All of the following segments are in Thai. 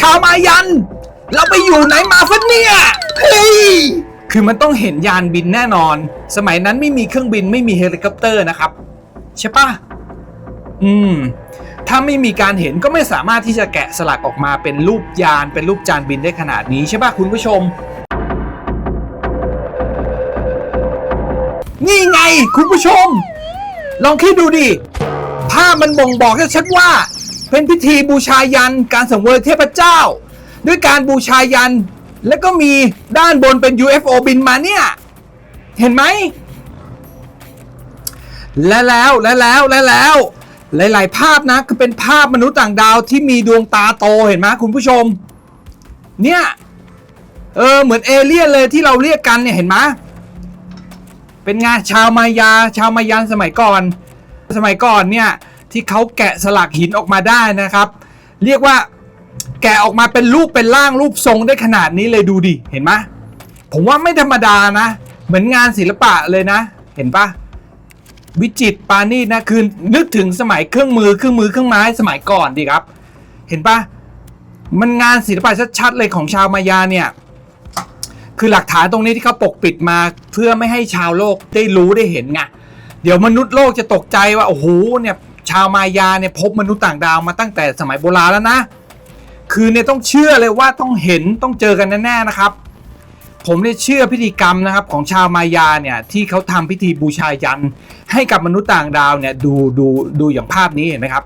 ชาวมายัน เราไปอยู่ไหนมาฟะเนี่ยเฮ้ยคือมันต้องเห็นยานบินแน่นอน สมัยนั้นไม่มีเครื่องบินไม่มีเฮลิคอปเตอร์นะครับ ใช่ปะอืม ถ้าไม่มีการเห็นก็ไม่สามารถที่จะแกะสลักออกมาเป็นรูปยานเป็นรูปจานบินได้ขนาดนี้ใช่ปะคุณผู้ชม นี่ไงคุณผู้ชม ลองคิดดูดิภาพมันบ่งบอกให้ชัดว่า เป็นพิธีบูชายันการสังเวยเทพเจ้า ด้วยการบูชายัน แล้วก็มีด้านบนเป็น UFO บินมาเนี่ย เห็นไหม และแล้วและแล้วและแล้ว หลาย ๆ ภาพนะคือเป็นภาพมนุษย์ต่างดาวที่มีดวงตาโตเห็นไหมคุณผู้ชม เนี่ยเออเหมือนเอเลี่ยนเลยที่เราเรียกกันเนี่ยเห็นไหมเป็นงานชาวมายาชาวมายันสมัยก่อน สมัยก่อนเนี่ย ที่เขาแกะสลักหินออกมาได้นะครับ เรียกว่าแกะออกมาเป็นรูปเป็นร่างรูปทรงได้ขนาดนี้เลยดูดิเห็นไหมผมว่าไม่ธรรมดานะ เหมือนงานศิลปะเลยนะ เห็นปะวิจิตปานีตนะคือนึกถึงสมัยเครื่องมือเครื่องมือเครื่องไม้สมัยก่อนดีครับ เห็นปะมันงานศิลปะชัดๆเลยของชาวมายาเนี่ยคือหลักฐานตรงนี้ที่เขาปกปิดมาเพื่อไม่ให้ชาวโลกได้รู้ได้เห็นไงเดี๋ยวมนุษย์โลกจะตกใจว่าโอ้โหเนี่ยาวมายาเนี่ยพบมนุษย์ต่างดาวมาตั้งแต่สมัยโบราณแล้วนะ คือเนี่ยต้องเชื่อเลยว่าต้องเห็นต้องเจอกันแน่ๆนะครับ ผมเนี่ยเชื่อพิธีกรรมนะครับของชาวมายาเนี่ยที่เขาทำพิธีบูชายัน ให้กับมนุษย์ต่างดาวเนี่ยดูดูดูอย่างภาพนี้เห็นไหมครับ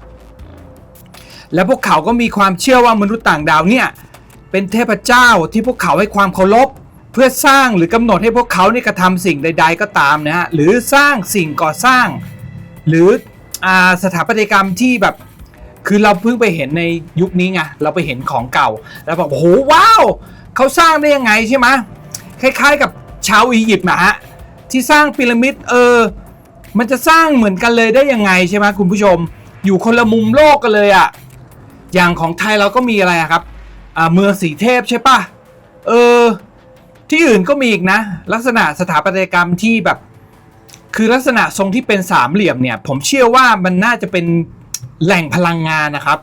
แล้วพวกเขาก็มีความเชื่อว่ามนุษย์ต่างดาวเนี่ยเป็นเทพเจ้าที่พวกเขาให้ความเคารพเพื่อสร้างหรือกำหนดให้พวกเขาเนี่ยกระทำสิ่งใด ๆ ก็ตามนะฮะหรือสร้างสิ่งก่อสร้าง หรือ อ่าสถาปัตยกรรมที่แบบ คือเราเพิ่งไปเห็นในยุคนี้ไงเราไปเห็นของเก่า แล้วบอกโอ้โหว้าวเขาสร้างได้ยังไงใช่ไหมคล้าย ๆ กับชาวอียิปต์นะฮะที่สร้างพีระมิดเออ มันจะสร้างเหมือนกันเลยได้ยังไงใช่ไหมคุณผู้ชม อยู่คนละมุมโลกกันเลยอะอย่างของไทยเราก็มีอะไระครับเมืองสีเทพใช่ปะเออ ที่อื่นก็มีอีกนะ ลักษณะสถาปัตยกรรมที่แบบ คือลักษณะทรงที่เป็นสามเหลี่ยมเนี่ย ผมเชื่อว่ามันน่าจะเป็นแหล่งพลังงานนะครับ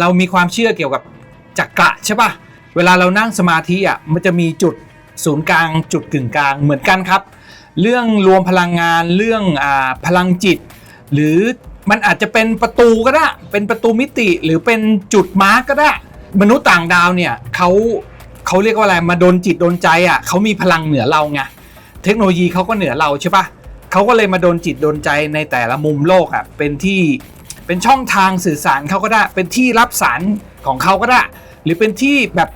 เรามีความเชื่อเกี่ยวกับจักระใช่ปะเวลาเรานั่งสมาธิอะมันจะมีจุดศูนย์กลาง จุดกึ่งกลางเหมือนกันครับ เรื่องรวมพลังงานเรื่องอพลังจิต หรือมันอาจจะเป็นประตูก็ได้ เป็นประตูมิติหรือเป็นจุดมาร์กก็ได้ มนุษย์ต่างดาวเนี่ยเขาเขาเรียกว่าอะไรมาโดนจิตโดนใจอะเขามีพลังเหนือเราไง เทคโนโลยีเขาก็เหนือเราใช่ปะเขาก็เลยมาโดนจิตโดนใจในแต่ละมุมโลกอะเป็นที่เป็นช่องทางสื่อสารเขาก็ได้ เป็นที่รับสารของเขาก็ได้ หรือเป็นที่แบบ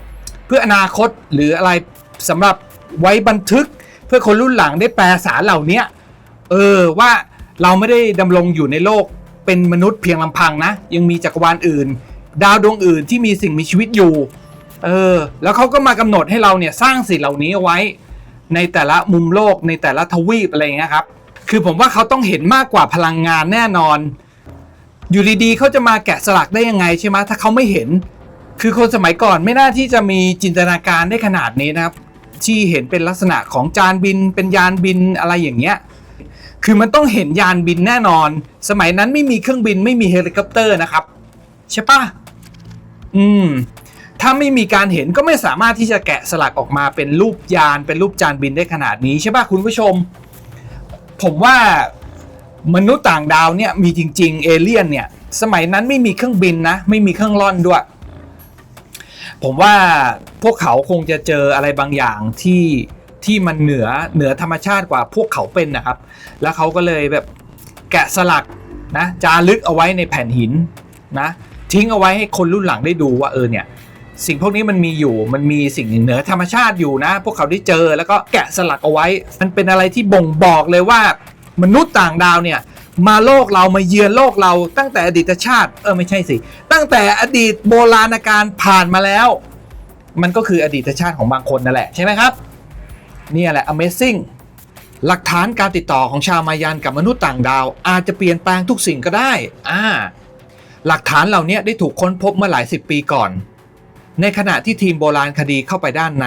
เพื่ออนาคตหรืออะไรสำหรับไว้บันทึกเพื่อคนรุ่นหลังได้แปลสารเหล่านี้เออว่าเราไม่ได้ดำรงอยู่ในโลกเป็นมนุษย์เพียงลำพังนะ ยังมีจักรวาลอื่น ดาวดวงอื่นที่มีสิ่งมีชีวิตอยู่ เออ แล้วเขาก็มากำหนดให้เราเนี่ยสร้างสิ่งเหล่านี้เอาไว้ ในแต่ละมุมโลกในแต่ละทวีปอะไรอย่างเงี้ยครับ คือผมว่าเขาต้องเห็นมากกว่าพลังงานแน่นอน อยู่ดีๆเขาจะมาแกะสลักได้ยังไงใช่ไหมถ้าเขาไม่เห็น คือคนสมัยก่อนไม่น่าที่จะมีจินตนาการได้ขนาดนี้นะครับ ที่เห็นเป็นลักษณะของจานบิน เป็นยานบินอะไรอย่างเงี้ย คือมันต้องเห็นยานบินแน่นอน สมัยนั้นไม่มีเครื่องบินไม่มีเฮลิคอปเตอร์นะครับ ใช่ปะอืม ถ้าไม่มีการเห็นก็ไม่สามารถที่จะแกะสลักออกมาเป็นรูปยานเป็นรูปจานบินได้ขนาดนี้ใช่ปะคุณผู้ชม ผมว่ามนุษย์ต่างดาวเนี่ยมีจริง ๆ เอเลี่ยนเนี่ย สมัยนั้นไม่มีเครื่องบินนะ ไม่มีเครื่องล่อนด้วย ผมว่าพวกเขาคงจะเจออะไรบางอย่างที่ที่มันเหนือเหนือธรรมชาติกว่าพวกเขาเป็นนะครับ แล้วเขาก็เลยแบบแกะสลักนะจารึกเอาไว้ในแผ่นหินนะ ทิ้งเอาไว้ให้คนรุ่นหลังได้ดูว่าเออเนี่ย สิ่งพวกนี้มันมีอยู่ มันมีสิ่งเหนือธรรมชาติอยู่นะ พวกเขาได้เจอแล้วก็แกะสลักเอาไว้ มันเป็นอะไรที่บ่งบอกเลยว่า มนุษย์ต่างดาวเนี่ยมาโลกเรามาเยือนโลกเราตั้งแต่อดีตชาติเออไม่ใช่สิ ตั้งแต่อดีตโบราณกาลผ่านมาแล้ว มันก็คืออดีตชาติของบางคนนั่นแหละ ใช่ไหมครับนี่แหละ Amazing หลักฐานการติดต่อของชาวมายันกับมนุษย์ต่างดาว อาจจะเปลี่ยนแปลงทุกสิ่งก็ได้อ่าหลักฐานเหล่านี้ได้ถูกค้นพบเมื่อหลายสิบปีก่อน ในขณะที่ทีมโบราณคดีเข้าไปด้านใน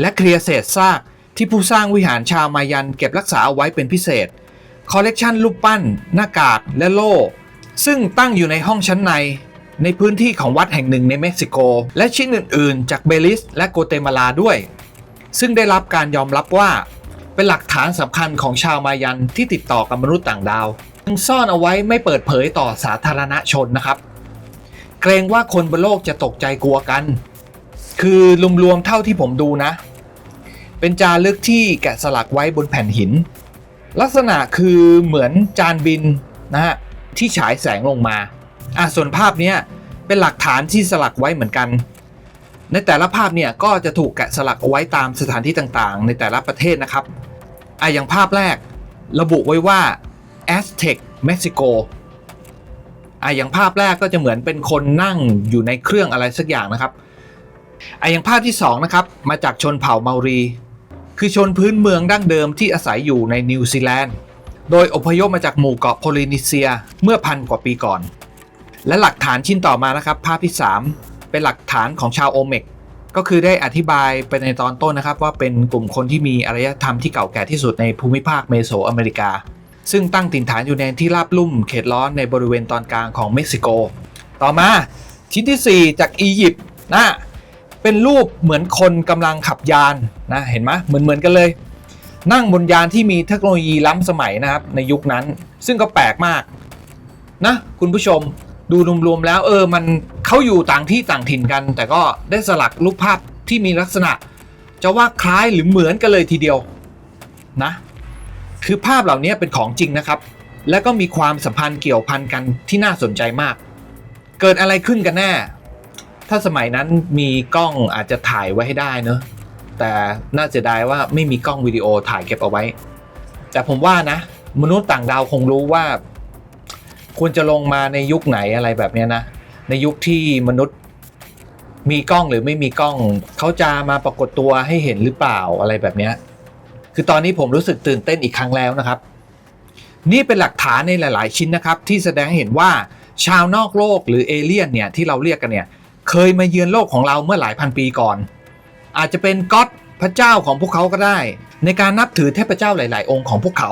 และเคลียร์เศษซากที่ผู้สร้างวิหารชาวมายันเก็บรักษาเอาไว้เป็นพิเศษ คอลเลกชันรูปปั้น หน้ากากและโล่ ซึ่งตั้งอยู่ในห้องชั้นใน ในพื้นที่ของวัดแห่งหนึ่งในเม็กซิโก และชิ้นอื่นๆ จากเบลิสและโกเตมาลาด้วย ซึ่งได้รับการยอมรับว่าเป็นหลักฐานสำคัญของชาวมายันที่ติดต่อกับมนุษย์ต่างดาวยังซ่อนเอาไว้ไม่เปิดเผยต่อสาธารณชนนะครับ เกรงว่าคนบนโลกจะตกใจกลัวกัน คือรวมๆเท่าที่ผมดูนะ เป็นจารึกที่แกะสลักไว้บนแผ่นหิน ลักษณะคือเหมือนจานบินนะฮะที่ฉายแสงลงมาอะส่วนภาพนี้เป็นหลักฐานที่สลักไว้เหมือนกัน ในแต่ละภาพเนี่ยก็จะถูกแกะสลักเอาไว้ตามสถานที่ต่างๆ ในแต่ละประเทศนะครับอะอย่างภาพแรกระบุไว้ว่า Aztec Mexico อะอย่างภาพแรกก็จะเหมือนเป็นคนนั่งอยู่ในเครื่องอะไรสักอย่างนะครับอะอย่างภาพที่สองนะครับมาจากชนเผ่าเมารี คือชนพื้นเมืองดั้งเดิมที่อาศัยอยู่ในนิวซีแลนด์โดยอพยพมาจากหมู่เกาะโพลินีเซียเมื่อพันกว่าปีก่อน และหลักฐานชิ้นต่อมานะครับ ภาพที่ 3 เป็นหลักฐานของชาวโอเมกก็คือได้อธิบายไปในตอนต้นนะครับ ว่าเป็นกลุ่มคนที่มีอารยธรรมที่เก่าแก่ที่สุดในภูมิภาคเมโสอเมริกา ซึ่งตั้งถิ่นฐานอยู่ในที่ราบลุ่มเขตร้อนในบริเวณตอนกลางของเม็กซิโก ต่อมาชิ้นทีสี่ 4 จากอียิปต์นะเป็นรูปเหมือนคนกำลังขับยานนะเห็นไหมเหมือนเหมือนกันเลย นั่งบนยานที่มีเทคโนโลยีล้ำสมัยนะครับในยุคนั้น ซึ่งก็แปลกมากนะคุณผู้ชมดูรวมๆแล้วเออมันเขาอยู่ต่างที่ต่างถิ่นกัน แต่ก็ได้สลักรูปภาพที่มีลักษณะ จะว่าคล้ายหรือเหมือนกันเลยทีเดียวนะ คือภาพเหล่านี้เป็นของจริงนะครับ และก็มีความสัมพันธ์เกี่ยวพันกันที่น่าสนใจมาก เกิดอะไรขึ้นกันแน่ ถ้าสมัยนั้นมีกล้องอาจจะถ่ายไว้ให้ได้เนอะแต่น่าเสียดายว่าไม่มีกล้องวิดีโอถ่ายเก็บเอาไว้ แต่ผมว่านะ มนุษย์ต่างดาวคงรู้ว่า ควรจะลงมาในยุคไหนอะไรแบบนี้นะ ในยุคที่มนุษย์มีกล้องหรือไม่มีกล้อง เขาจะมาปรากฏตัวให้เห็นหรือเปล่าอะไรแบบนี้ คือตอนนี้ผมรู้สึกตื่นเต้นอีกครั้งแล้วนะครับ นี่เป็นหลักฐานในหลาย ๆ ชิ้นนะครับ ที่แสดงให้เห็นว่าชาวนอกโลกหรือเอเลี่ยนเนี่ยที่เราเรียกกันเนี่ยเคยมาเยือนโลกของเราเมื่อหลายพันปีก่อน อาจจะเป็นก็อดพระเจ้าของพวกเขาก็ได้ ในการนับถือเทพเจ้าหลาย ๆ องค์ของพวกเขา